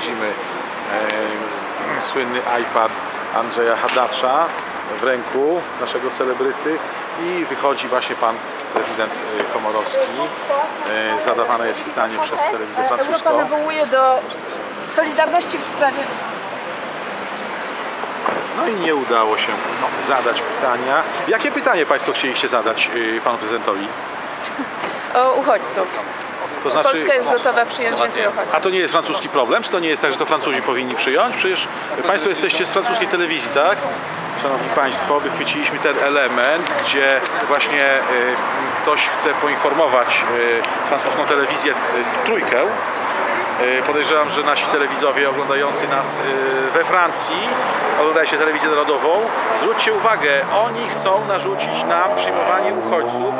widzimy e, słynny iPad Andrzeja Hadacza w ręku naszego celebryty i wychodzi właśnie pan prezydent e, Komorowski. E, zadawane jest pytanie przez telewizję Europa francuską. wywołuje do solidarności w sprawie No i nie udało się zadać pytania. Jakie pytanie Państwo chcieliście zadać y, panu prezydentowi? o uchodźców. To znaczy, Polska jest gotowa przyjąć więcej uchodźców. a to nie jest francuski problem? Czy to nie jest tak, że to Francuzi powinni przyjąć? Przecież Państwo jesteście z francuskiej telewizji, tak? Szanowni Państwo, wychwyciliśmy ten element, gdzie właśnie y, ktoś chce poinformować y, francuską telewizję y, trójkę. Y, Podejrzewam, że nasi telewizowie oglądający nas y, we Francji, oglądajcie telewizję narodową, zwróćcie uwagę, oni chcą narzucić nam przyjmowanie uchodźców,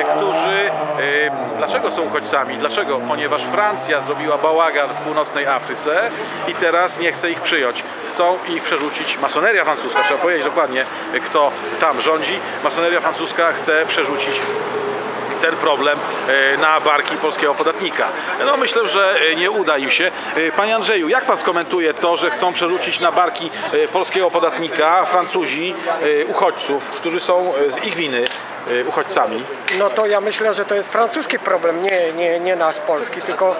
y, którzy... Dlaczego są uchodźcami? Dlaczego? Ponieważ Francja zrobiła bałagan w północnej Afryce i teraz nie chce ich przyjąć. Chcą ich przerzucić, masoneria francuska, trzeba powiedzieć dokładnie, kto tam rządzi. Masoneria francuska chce przerzucić ten problem e, na barki polskiego podatnika. No myślę, że e, nie uda im się. E, Panie Andrzeju, jak pan skomentuje to, że chcą przerzucić na barki polskiego podatnika Francuzi uchodźców, którzy są z ich winy uchodźcami? No to ja myślę, że to jest francuski problem, nie, nie, nie nasz polski, tylko,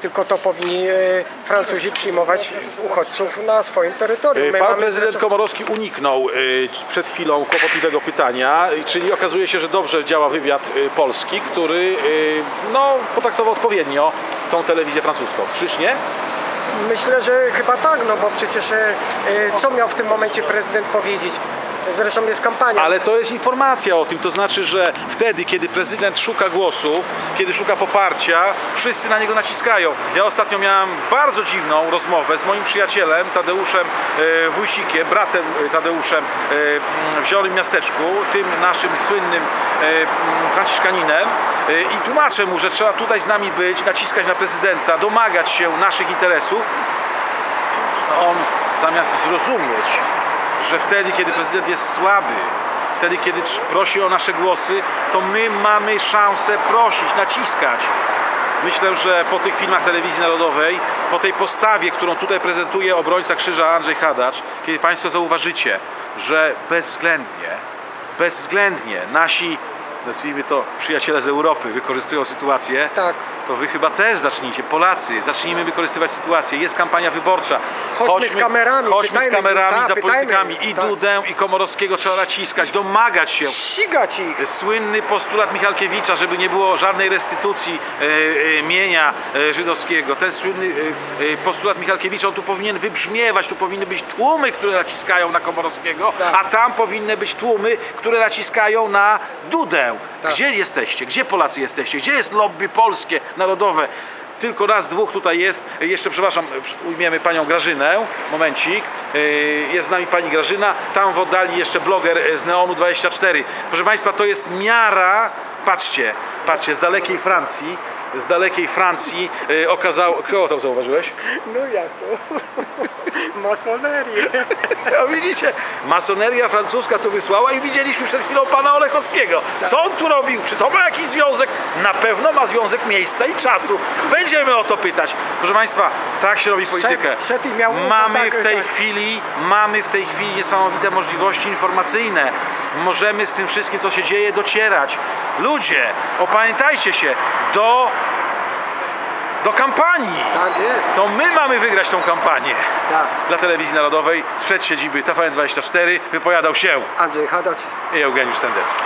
tylko to powinni e, Francuzi przyjmować uchodźców na swoim terytorium. My Pan prezydent zresztą- Komorowski uniknął przed chwilą kłopotliwego pytania, czyli okazuje się, że dobrze działa wywiad polski, który no, potraktował odpowiednio tą telewizję francuską. Czyż nie? Myślę, że chyba tak, no bo przecież e, e, co miał w tym momencie prezydent powiedzieć? Zresztą jest kampania. Ale to jest informacja o tym, to znaczy, że wtedy, kiedy prezydent szuka głosów, kiedy szuka poparcia, wszyscy na niego naciskają. Ja ostatnio miałem bardzo dziwną rozmowę z moim przyjacielem Tadeuszem e, Wójcikiem, bratem e, Tadeuszem e, w Zielonym Miasteczku, tym naszym słynnym franciszkaninem i tłumaczę mu, że trzeba tutaj z nami być, naciskać na prezydenta, domagać się naszych interesów. On zamiast zrozumieć, że wtedy, kiedy prezydent jest słaby, wtedy, kiedy prosi o nasze głosy, to my mamy szansę prosić, naciskać. Myślę, że po tych filmach telewizji narodowej, po tej postawie, którą tutaj prezentuje obrońca krzyża Andrzej Hadacz, kiedy Państwo zauważycie, że bezwzględnie, bezwzględnie nasi, nazwijmy to, przyjaciele z Europy wykorzystują sytuację, Tak. to wy chyba też zacznijcie, Polacy, zacznijmy wykorzystywać sytuację. Jest kampania wyborcza. Chodźmy z kamerami, chodźmy z pytajmy, kamerami tak, za pytajmy, politykami. I tak. Dudę, i Komorowskiego trzeba naciskać, domagać się. Ścigać ich. Słynny postulat Michalkiewicza, żeby nie było żadnej restytucji e, e, mienia e, żydowskiego. Ten słynny e, e, postulat Michalkiewicza, on tu powinien wybrzmiewać, tu powinny być tłumy, które naciskają na Komorowskiego, Tak. a tam powinny być tłumy, które naciskają na Dudę. Tak. Gdzie jesteście? Gdzie Polacy jesteście? Gdzie jest lobby polskie, narodowe? Tylko raz, dwóch tutaj jest. Jeszcze, przepraszam, ujmiemy panią Grażynę. Momencik. Yy, Jest z nami pani Grażyna. Tam w oddali jeszcze bloger z Neonu 24. Proszę państwa, to jest miara. Patrzcie, patrzcie, z dalekiej Francji. Z dalekiej Francji yy, okazało. Kogo tam zauważyłeś? No jak to? Masonerię. A widzicie, masoneria francuska tu wysłała i widzieliśmy przed chwilą pana Olechowskiego. Co on tu robił? Czy to ma jakiś związek? Na pewno ma związek miejsca i czasu. Będziemy o to pytać. Proszę państwa, tak się robi politykę. Mamy tak, w tej tak. chwili, mamy w tej chwili niesamowite możliwości informacyjne. Możemy z tym wszystkim, co się dzieje, docierać. Ludzie, opamiętajcie się, do, do kampanii. Tak jest. To my mamy wygrać tą kampanię. Tak. Dla telewizji narodowej sprzed siedziby TVN24 wypowiadał się Andrzej Hadacz. Eugeniusz Sendecki.